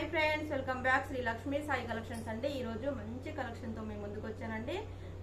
Hi friends welcome back Sri Lakshmi Sai collections అండి. ఈ రోజు మంచి కలెక్షన్తో మేము ముందుకు వచ్చానండి.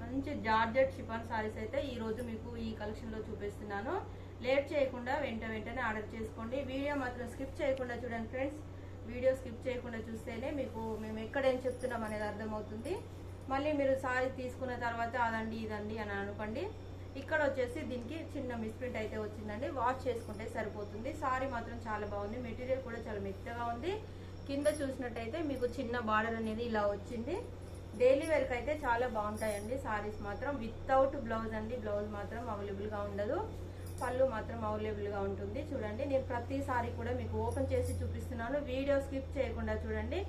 మంచి జార్జెట్ షిఫాన్ సారీస్ అయితే ఈరోజు మీకు ఈ కలెక్షన్లో చూపిస్తున్నాను. లేట్ చేయకుండా వెంట వెంటనే ఆర్డర్ చేసుకోండి. వీడియో మాత్రం స్కిప్ చేయకుండా చూడండి ఫ్రెండ్స్. వీడియో స్కిప్ చేయకుండా చూస్తేనే మీకు మేము ఎక్కడేం చెప్తున్నాం అనేది అర్థమవుతుంది. మళ్ళీ మీరు సారీ తీసుకున్న తర్వాత అదండి ఇదండి అని అనుకోండి. ఇక్కడ వచ్చేసి దీనికి చిన్న మిస్ప్రింట్ అయితే వచ్చిందండి. వాష్ చేసుకుంటే సరిపోతుంది. సారీ మాత్రం చాలా బాగుంది. మెటీరియల్ కూడా చాలా మెత్తగా ఉంది. కింద చూసినట్టయితే మీకు చిన్న బార్డర్ అనేది ఇలా వచ్చింది. డైలీ వేర్కి అయితే చాలా బాగుంటాయండి. సారీస్ మాత్రం వితౌట్ బ్లౌజ్ అండి. బ్లౌజ్ మాత్రం అవైలబుల్గా ఉండదు. పళ్ళు మాత్రం అవైలబుల్గా ఉంటుంది. చూడండి నేను ప్రతి సారీ కూడా మీకు ఓపెన్ చేసి చూపిస్తున్నాను. వీడియో స్కిప్ చేయకుండా చూడండి.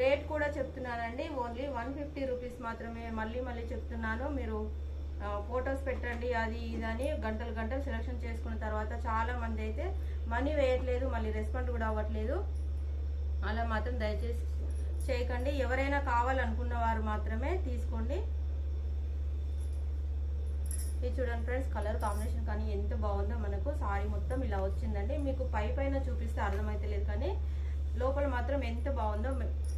రేట్ కూడా చెప్తున్నానండి. ఓన్లీ వన్ ఫిఫ్టీ రూపీస్ మాత్రమే మళ్ళీ మళ్ళీ చెప్తున్నాను. మీరు ఫొటోస్ పెట్టండి అది ఇది అని గంటలు గంటలు సెలెక్షన్ చేసుకున్న తర్వాత చాలా మంది అయితే మనీ వేయట్లేదు మళ్ళీ రెస్పాండ్ కూడా అవ్వట్లేదు. అలా మాత్రం దయచేసి చేయకండి. ఎవరైనా కావాలనుకున్న వారు మాత్రమే తీసుకోండి. ఇది చూడండి ఫ్రెండ్స్ కలర్ కాంబినేషన్ కానీ ఎంత బాగుందో మనకు. సారీ మొత్తం ఇలా వచ్చిందండి. మీకు పై పైన చూపిస్తే అర్థమైతే లేదు కానీ లోపల మాత్రం ఎంత బాగుందో.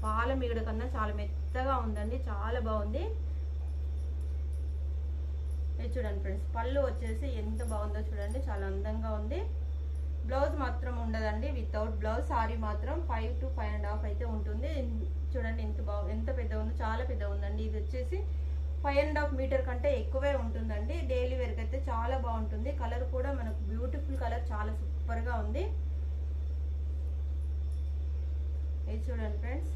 పాల మిగడ కన్నా చాలా మెత్తగా ఉందండి. చాలా బాగుంది. ఇది చూడండి ఫ్రెండ్స్ పళ్ళు వచ్చేసి ఎంత బాగుందో చూడండి. చాలా అందంగా ఉంది. బ్లౌజ్ మాత్రం ఉండదండి. వితౌట్ బ్లౌజ్ సారీ మాత్రం five to five and half అయితే ఉంటుంది. చూడండి ఎంత బాగు ఎంత పెద్ద ఉందో చాలా పెద్ద ఉందండి ఇది వచ్చేసి ఫైవ్ అండ్ హాఫ్ మీటర్ కంటే ఎక్కువే ఉంటుందండి. డైలీ వేర్కి అయితే చాలా బాగుంటుంది. కలర్ కూడా మనకు బ్యూటిఫుల్ కలర్ చాలా సూపర్గా ఉంది. ఇది చూడండి ఫ్రెండ్స్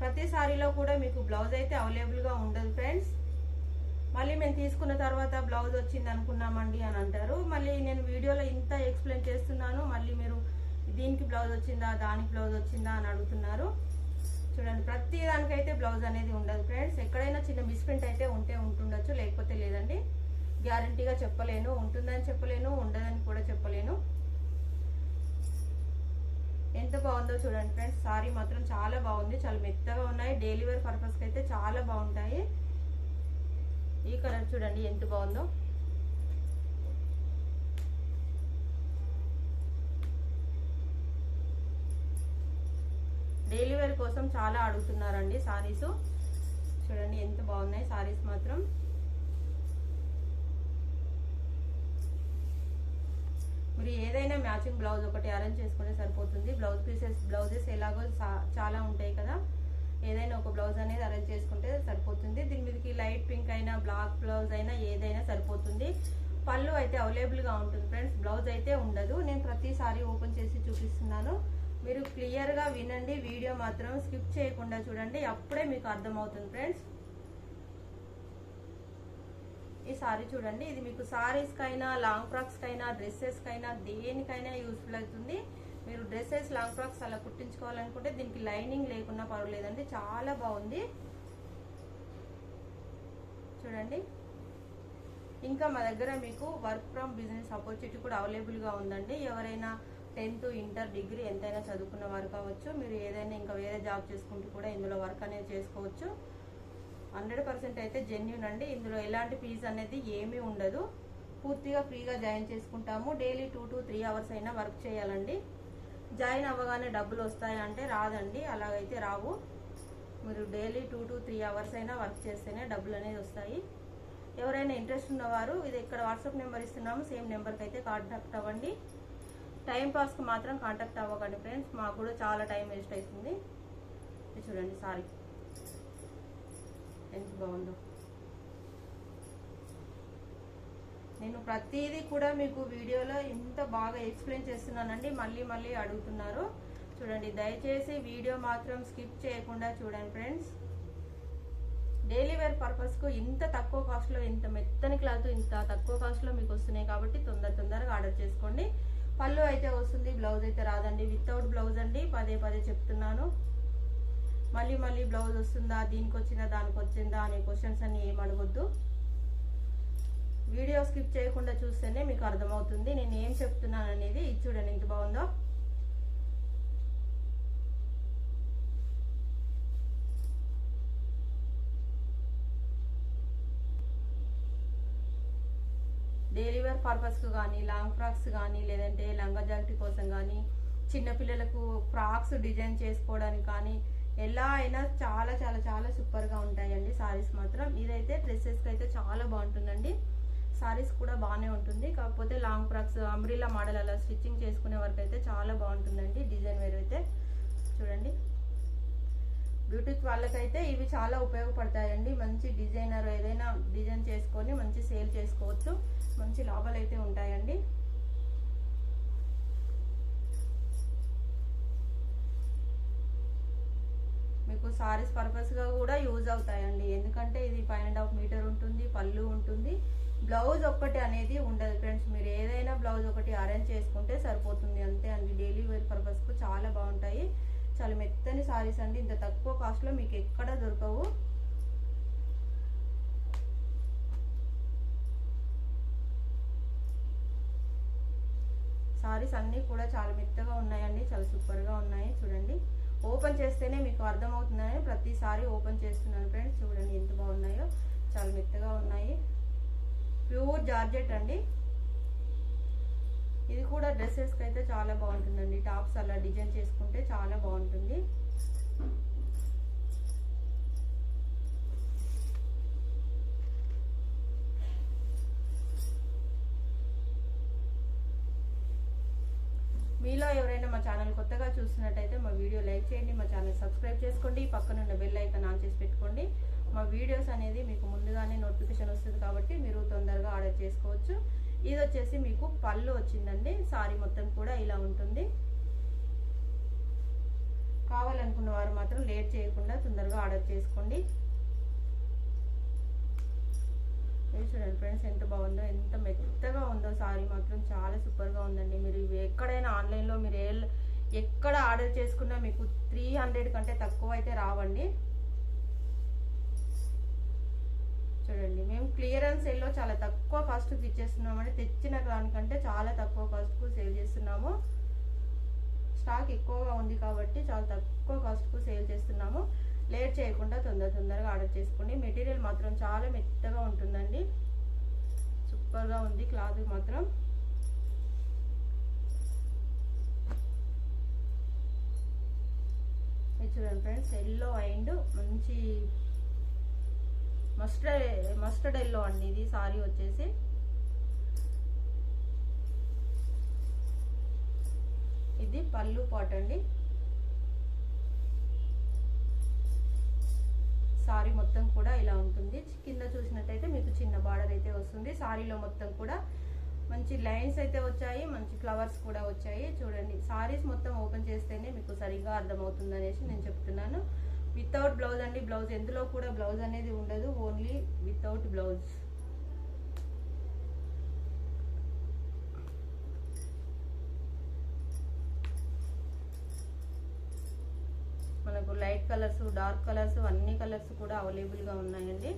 ప్రతి సారీలో కూడా మీకు బ్లౌజ్ అయితే అవైలబుల్గా ఉండదు ఫ్రెండ్స్ మళ్ళీ మేము తీసుకున్న తర్వాత బ్లౌజ్ వచ్చింది అనుకున్నామండి అని అంటారు. మళ్ళీ నేను వీడియోలో ఇంత ఎక్స్ప్లెయిన్ చేస్తున్నాను. మళ్ళీ మీరు దీనికి బ్లౌజ్ వచ్చిందా దానికి బ్లౌజ్ వచ్చిందా అని అడుగుతున్నారు. చూడండి ప్రతి దానికైతే బ్లౌజ్ అనేది ఉండదు ఫ్రెండ్స్. ఎక్కడైనా చిన్న మిస్ప్రింట్ అయితే ఉంటే ఉంటుండొచ్చు లేకపోతే లేదండి. గ్యారంటీగా చెప్పలేను. ఉంటుందని చెప్పలేను ఉండదని కూడా చెప్పలేను. ఎంత బాగుందో చూడండి ఫ్రెండ్స్. సారీ మాత్రం చాలా బాగుంది. చాలా మెత్తగా ఉన్నాయి. డైలీ వేర్ పర్పస్కి అయితే చాలా బాగుంటాయి. ఈ కలర్ చూడండి ఎంత బాగుందో. డైలీ వేర్ కోసం చాలా అడుగుతున్నారండి సారీస్. చూడండి ఎంత బాగున్నాయి సారీస్ మాత్రం. మీరు ఏదైనా మ్యాచింగ్ బ్లౌజ్ ఒకటి అరేంజ్ చేసుకుంటే సరిపోతుంది. బ్లౌజ్ పీసెస్ బ్లౌజెస్ ఎలాగో చాలా ఉంటాయి కదా. ఏదైనా ఒక బ్లౌజ్ అనేది అరేంజ్ చేసుకుంటే బ్లాక్ బ్లౌజ్ అయినా ఏదైనా సరిపోతుంది. పళ్ళు అయితే అవైలబుల్గా ఉంటుంది ఫ్రెండ్స్. బ్లౌజ్ అయితే ఉండదు. నేను ప్రతిసారి ఓపెన్ చేసి చూపిస్తున్నాను. మీరు క్లియర్గా వినండి. వీడియో మాత్రం స్కిప్ చేయకుండా చూడండి. అప్పుడే మీకు అర్థమవుతుంది ఫ్రెండ్స్. ఈ సారీ చూడండి. ఇది మీకు సారీస్కైనా లాంగ్ ఫ్రాక్స్కైనా డ్రెస్సెస్కైనా దేనికైనా యూస్ఫుల్ అవుతుంది. మీరు డ్రెస్సెస్ లాంగ్ ఫ్రాక్స్ అలా కుట్టించుకోవాలనుకుంటే దీనికి లైనింగ్ లేకున్నా పర్వాలేదండి. చాలా బాగుంది. చూడండి. ఇంకా మా దగ్గర మీకు వర్క్ ఫ్రమ్ బిజినెస్ ఆపర్చునిటీ కూడా అవైలబుల్గా ఉందండి. ఎవరైనా టెన్త్ ఇంటర్ డిగ్రీ ఎంతైనా చదువుకున్న వారు కావచ్చు. మీరు ఏదైనా ఇంకా వేరే జాబ్ చేసుకుంటూ కూడా ఇందులో వర్క్ అనేది చేసుకోవచ్చు. హండ్రెడ్ పర్సెంట్ అయితే జెన్యున్ అండి. ఇందులో ఎలాంటి ఫీజు అనేది ఏమీ ఉండదు. పూర్తిగా ఫ్రీగా జాయిన్ చేసుకుంటాము. Daily two to three hours అయినా వర్క్ చేయాలండి. జాయిన్ అవ్వగానే డబ్బులు వస్తాయి అంటే రాదండి. అలాగైతే రావు. మీరు daily two to three hours అయినా వర్క్ చేస్తేనే డబ్బులు అనేది వస్తాయి. ఎవరైనా ఇంట్రెస్ట్ ఉన్నవారు ఇది ఇక్కడ వాట్సాప్ నెంబర్ ఇస్తున్నాము సేమ్ నెంబర్కి అయితే కాంటాక్ట్ అవ్వండి. టైం పాస్కి మాత్రం కాంటాక్ట్ అవ్వకండి ఫ్రెండ్స్ మాకు కూడా చాలా టైం వేస్ట్ అవుతుంది చూడండి సారీ. ఎంత బాగుందో. నేను ప్రతిదీ కూడా మీకు వీడియోలో ఇంత బాగా ఎక్స్ప్లెయిన్ చేస్తున్నానండి మళ్ళీ మళ్ళీ అడుగుతున్నారు. చూడండి దయచేసి వీడియో మాత్రం స్కిప్ చేయకుండా చూడండి ఫ్రెండ్స్. డైలీ వేర్ పర్పస్కు ఇంత తక్కువ కాస్ట్లో ఇంత మెత్తని క్లాత్ ఇంత తక్కువ కాస్ట్లో మీకు వస్తున్నాయి కాబట్టి తొందర తొందరగా ఆర్డర్ చేసుకోండి. పళ్ళు అయితే వస్తుంది బ్లౌజ్ అయితే రాదండి. వితౌట్ బ్లౌజ్ అండి పదే పదే చెప్తున్నాను. మళ్ళీ మళ్ళీ బ్లౌజ్ వస్తుందా దీనికి వచ్చిందా దానికి వచ్చిందా అనే క్వశ్చన్స్ అన్ని ఏం అడగొద్దు. వీడియో స్కిప్ చేయకుండా చూస్తేనే మీకు అర్థమవుతుంది. నేను ఏం చెప్తున్నాను అనేది ఇది చూడండి ఎంత బాగుందో డైలీ వేర్ పర్పస్కి కానీ లాంగ్ ఫ్రాక్స్ కానీ లేదంటే లంగా జాకెట్ కోసం కానీ చిన్నపిల్లలకు ఫ్రాక్స్ డిజైన్ చేసుకోవడానికి కానీ ఎలా అయినా చాలా చాలా చాలా సూపర్గా ఉంటాయండి సారీస్ మాత్రం. ఇదైతే డ్రెస్సెస్కి అయితే చాలా బాగుంటుందండి. సారీస్ కూడా బాగానే ఉంటుంది. కాకపోతే లాంగ్ ఫ్రాక్స్ అంబ్రిలా మోడల్ అలా స్టిచ్చింగ్ చేసుకునే వరకు అయితే చాలా బాగుంటుందండి. డిజైన్ వేర్ అయితే చూడండి. బ్యూటీక్ వాళ్ళకైతే ఇవి చాలా ఉపయోగపడతాయండి. మంచి డిజైనర్ ఏదైనా డిజైన్ చేసుకొని మంచి సేల్ చేసుకోవచ్చు. మంచి లాభాలు అయితే ఉంటాయండి. మీకు సారీస్ పర్పస్గా కూడా యూజ్ అవుతాయండి. ఎందుకంటే ఇది ఫైవ్ అండ్ హాఫ్ మీటర్ ఉంటుంది పళ్ళు ఉంటుంది. బ్లౌజ్ ఒక్కటి అనేది ఉండదు ఫ్రెండ్స్. మీరు ఏదైనా బ్లౌజ్ ఒకటి అరేంజ్ చేసుకుంటే సరిపోతుంది అంతే అండి. డైలీ వేర్ పర్పస్కు చాలా బాగుంటాయి. చాలా మెత్తని సారీస్ అండి. ఇంత తక్కువ కాస్ట్లో మీకు ఎక్కడ దొరకవు. సారీస్ అన్నీ కూడా చాలా మెత్తగా ఉన్నాయండి. చాలా సూపర్గా ఉన్నాయి. చూడండి. ఓపెన్ చేస్తేనే మీకు అర్థమవుతుందని ప్రతిసారి ఓపెన్ చేస్తున్నాను ఫ్రెండ్స్ చూడండి ఎంత బాగున్నాయో. చాలా మెత్తగా ఉన్నాయి. ప్యూర్ జార్జెట్ అండి. ఇది కూడా డ్రెస్సెస్కి అయితే చాలా బాగుంటుందండి. టాప్స్ అలా డిజైన్ చేసుకుంటే చాలా బాగుంటుంది. మీలో ఎవరైనా మా ఛానల్ కొత్తగా చూస్తున్నట్టయితే మా వీడియో లైక్ చేయండి మా ఛానల్ సబ్స్క్రైబ్ చేసుకోండి పక్కనున్న బెల్ ఐకాన్ ఆన్ చేసి పెట్టుకోండి. మా వీడియోస్ అనేది మీకు ముందుగానే నోటిఫికేషన్ వస్తుంది కాబట్టి మీరు తొందరగా ఆర్డర్ చేసుకోవచ్చు. ఇది వచ్చేసి మీకు పళ్ళు వచ్చిందండి. సారీ మొత్తం కూడా ఇలా ఉంటుంది. కావాలనుకున్న వారు మాత్రం లేట్ చేయకుండా తొందరగా ఆర్డర్ చేసుకోండి. ఇది చూడండి ఫ్రెండ్స్ ఎంత బాగుందో ఎంత మెత్తగా ఉందో సారీ మాత్రం చాలా సూపర్గా ఉందండి. మీరు ఎక్కడైనా ఆన్లైన్లో మీరు ఏ ఎక్కడ ఆర్డర్ చేసుకున్నా మీకు త్రీ హండ్రెడ్ కంటే తక్కువ అయితే రావండి చూడండి మేము క్లియరెన్స్ ఎల్లో చాలా తక్కువ కాస్ట్కి ఇచ్చేస్తున్నామండి. తెచ్చిన దానికంటే చాలా తక్కువ కాస్ట్కు సేల్ చేస్తున్నాము. స్టాక్ ఎక్కువగా ఉంది కాబట్టి చాలా తక్కువ కాస్ట్కు సేల్ చేస్తున్నాము. లేట్ చేయకుండా తొందర తొందరగా ఆర్డర్ చేసుకోండి. మెటీరియల్ మాత్రం చాలా మెత్తగా ఉంటుందండి. సూపర్గా ఉంది క్లాత్ మాత్రం. ఇది చూడండి ఫ్రెండ్స్ ఎల్లో అండ్ మంచి మస్టర్డ్ మస్టర్డ్ ఎల్లో అండి ఇది సారీ వచ్చేసి. ఇది పళ్ళు పాట్ అండి. సారీ మొత్తం కూడా ఇలా ఉంటుంది. కింద చూసినట్టయితే మీకు చిన్న బార్డర్ అయితే వస్తుంది. సారీలో మొత్తం కూడా మంచి లైన్స్ అయితే వచ్చాయి మంచి ఫ్లవర్స్ కూడా వచ్చాయి. చూడండి సారీస్ మొత్తం ఓపెన్ చేస్తేనే మీకు సరిగ్గా అర్థమవుతుంది అనేసి నేను చెప్తున్నాను. వితౌట్ బ్లౌజ్ అండి బ్లౌజ్ ఎందులో కూడా బ్లౌజ్ అనేది ఉండదు ఓన్లీ వితౌట్ బ్లౌజ్ మనకు లైట్ కలర్స్ డార్క్ కలర్స్ అన్ని కలర్స్ కూడా అవైలబుల్గా ఉన్నాయండి.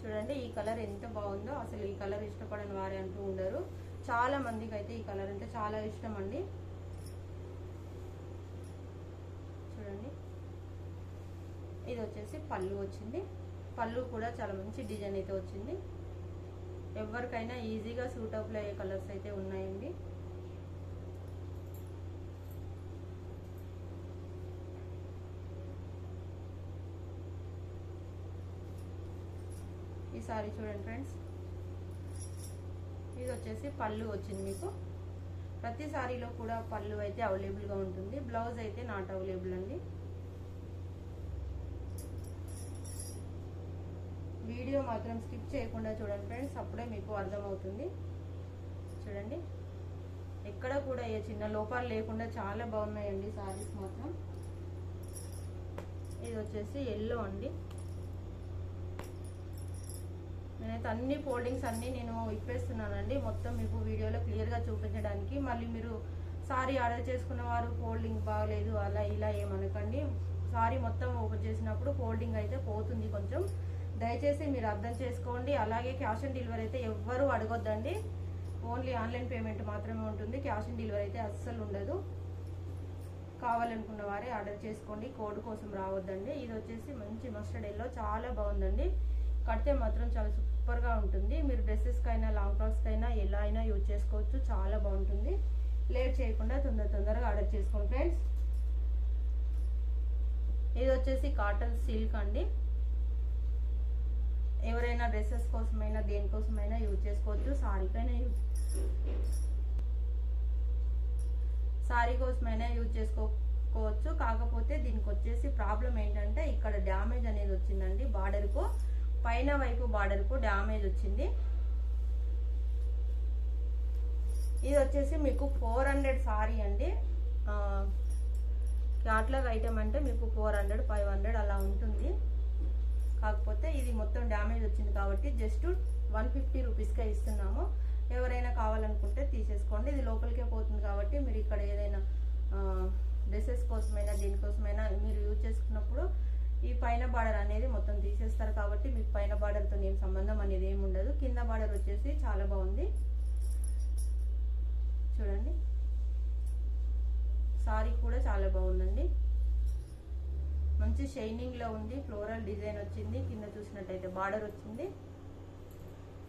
చూడండి ఈ కలర్ ఎంత బాగుందో అసలు ఈ కలర్ ఇష్టపడని వారే అంటూ ఉండరు. చాలా మందికి అయితే ఈ కలర్ అంటే చాలా ఇష్టం అండి. చూడండి. ఇది వచ్చేసి పళ్ళు వచ్చింది. పళ్ళు కూడా చాలా మంచి డిజైన్ అయితే వచ్చింది. ఎవరికైనా ఈజీగా సూటబుల్ అయ్యే కలర్స్ అయితే ఉన్నాయండి. ఈ సారీ చూడండి ఫ్రెండ్స్. ఇది వచ్చేసి పళ్ళు వచ్చింది మీకు. ప్రతి సారీలో కూడా పళ్ళు అయితే అవైలబుల్గా ఉంటుంది. బ్లౌజ్ అయితే నాట్ అవైలబుల్ అండి. వీడియో మాత్రం స్కిప్ చేయకుండా చూడండి ఫ్రెండ్స్. అప్పుడే మీకు అర్థమవుతుంది. చూడండి. ఎక్కడ కూడా ఏ చిన్న లోపాలు లేకుండా చాలా బాగున్నాయండి సారీస్ మాత్రం. ఇది వచ్చేసి ఎల్లో అండి. నేనైతే అన్ని ఫోల్డింగ్స్ అన్నీ నేను ఇప్పేస్తున్నానండి. మొత్తం మీకు వీడియోలో క్లియర్గా చూపించడానికి. మళ్ళీ మీరు సారీ ఆర్డర్ చేసుకున్న వారు ఫోల్డింగ్ బాగలేదు అలా ఇలా ఏమనకండి సారీ మొత్తం ఓపెన్ చేసినప్పుడు ఫోల్డింగ్ అయితే పోతుంది కొంచెం. దయచేసి మీరు అర్థం చేసుకోండి. అలాగే క్యాష్ ఆన్ డెలివరీ అయితే ఎవ్వరూ అడగొద్దండి. ఓన్లీ ఆన్లైన్ పేమెంట్ మాత్రమే ఉంటుంది. క్యాష్ ఆన్ డెలివరీ అయితే అస్సలు ఉండదు. కావాలనుకున్న వారే ఆర్డర్ చేసుకోండి. కోడ్ కోసం రావద్దండి. ఇది వచ్చేసి మంచి మస్టర్డ్ ఎల్లో. చాలా బాగుందండి. కడితే మాత్రం చాలా సూపర్గా ఉంటుంది. మీరు డ్రెస్సెస్కి అయినా లాంగ్ ఫ్రాక్స్కి అయినా ఎలా అయినా యూజ్ చేసుకోవచ్చు. చాలా బాగుంటుంది. లేట్ చేయకుండా తొందర తొందరగా ఆర్డర్ చేసుకోండి ఫ్రెండ్స్. ఇది వచ్చేసి కాటన్ సిల్క్ అండి. ఎవరైనా డ్రెస్సెస్ కోసమైనా దేనికోసమైనా యూజ్ చేసుకోవచ్చు. సారీకైనా యూజ్ సారీ కోసమైనా యూజ్ చేసుకోవచ్చు. కాకపోతే దీనికి వచ్చేసి ప్రాబ్లం ఏంటంటే ఇక్కడ డ్యామేజ్ అనేది వచ్చిందండి బార్డర్కు. పైన వైపు బార్డర్కు డ్యామేజ్ వచ్చింది. ఇది వచ్చేసి మీకు ఫోర్ హండ్రెడ్ సారీ అండి. క్యాట్లాగ్ ఐటమ్ అంటే మీకు ఫోర్ హండ్రెడ్ ఫైవ్ హండ్రెడ్ అలా ఉంటుంది. కాకపోతే ఇది మొత్తం డ్యామేజ్ వచ్చింది కాబట్టి జస్ట్ వన్ ఫిఫ్టీ రూపీస్కే ఇస్తున్నాము. ఎవరైనా కావాలనుకుంటే తీసేసుకోండి. ఇది లోపలికే పోతుంది కాబట్టి మీరు ఇక్కడ ఏదైనా డ్రెస్సెస్ కోసమైనా దీనికోసమైనా మీరు యూజ్ చేసుకున్నప్పుడు ఈ పైన బార్డర్ అనేది మొత్తం తీసేస్తారు కాబట్టి మీకు పైన బార్డర్తో ఏం సంబంధం అనేది ఏమి ఉండదు. కింద బార్డర్ వచ్చేసి చాలా బాగుంది. చూడండి. సారీ కూడా చాలా బాగుందండి. మంచి షైనింగ్లో ఉంది. ఫ్లోరల్ డిజైన్ వచ్చింది. కింద చూసినట్టయితే బార్డర్ వచ్చింది.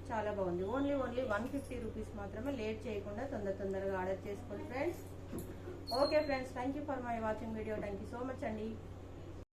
చాలా బాగుంది. Only only one fifty rupees మాత్రమే లేట్ చేయకుండా తొందర తొందరగా ఆర్డర్ చేసుకోండి friends. Okay friends. Thank you for my watching video. Thank so much అండి.